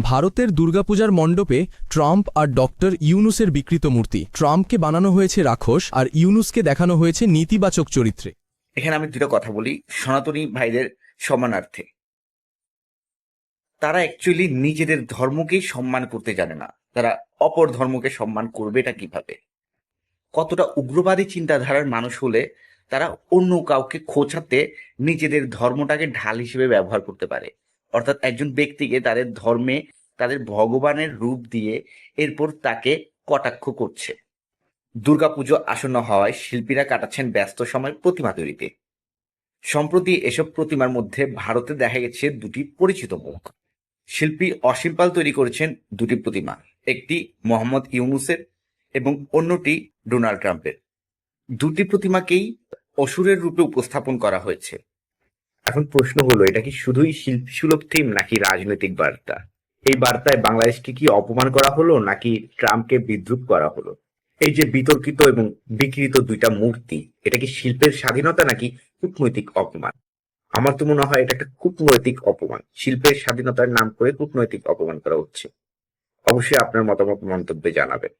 ভারতের দুর্গাপূজার মণ্ডপে ট্রাম্প আর ডক্টর ইউনুসের বিকৃত মূর্তি। ট্রাম্পকে বানানো হয়েছে রাক্ষস আর ইউনুসকে দেখানো হয়েছে নীতিবাচক চরিত্রে। এখানে আমি দুটো কথা বলি, সনাতনী ভাইদের সম্মানার্থে তারা অ্যাকচুয়ালি নিজেদের ধর্মকেই সম্মান করতে জানে না। তারা অপর ধর্মকে সম্মান করবে এটা কীভাবে? কতটা উগ্রবাদী চিন্তাধারার মানুষ হলে তারা অন্য কাউকে খোঁচাতে নিজেদের ধর্মটাকে ঢাল হিসেবে ব্যবহার করতে পারে। অর্থাৎ একজন ব্যক্তিকে তাদের ধর্মে, তাদের ভগবানের রূপ দিয়ে এরপর তাকে কটাক্ষ করছে। দুর্গাপুজো আসন্ন হওয়ায় শিল্পীরা কাটাচ্ছেন ব্যস্ত সময় প্রতিমা তৈরিতে। সম্প্রতি এসব প্রতিমার মধ্যে ভারতে দেখা গেছে দুটি পরিচিত মুখ। শিল্পী অসীম পাল তৈরি করেছেন দুটি প্রতিমা, একটি মোহাম্মদ ইউনুসের এবং অন্যটি ডোনাল্ড ট্রাম্পের। দুটি প্রতিমাকেই অসুরের রূপে উপস্থাপন করা হয়েছে। এখন প্রশ্ন হলো, এটা কি শুধুই শিল্পী সুলভ থিম নাকি রাজনৈতিক বার্তা? এই বার্তায় বাংলাদেশকে কি অপমান করা হলো নাকি ট্রাম্পকে বিদ্রুপ করা হলো? এই যে বিতর্কিত এবং বিকৃত দুইটা মূর্তি, এটা কি শিল্পের স্বাধীনতা নাকি কূটনৈতিক অপমান? আমার তো মনে হয় এটা একটা কূটনৈতিক অপমান। শিল্পের স্বাধীনতার নাম করে কূটনৈতিক অপমান করা হচ্ছে। অবশ্যই আপনার মতামত মন্তব্যে জানাবেন।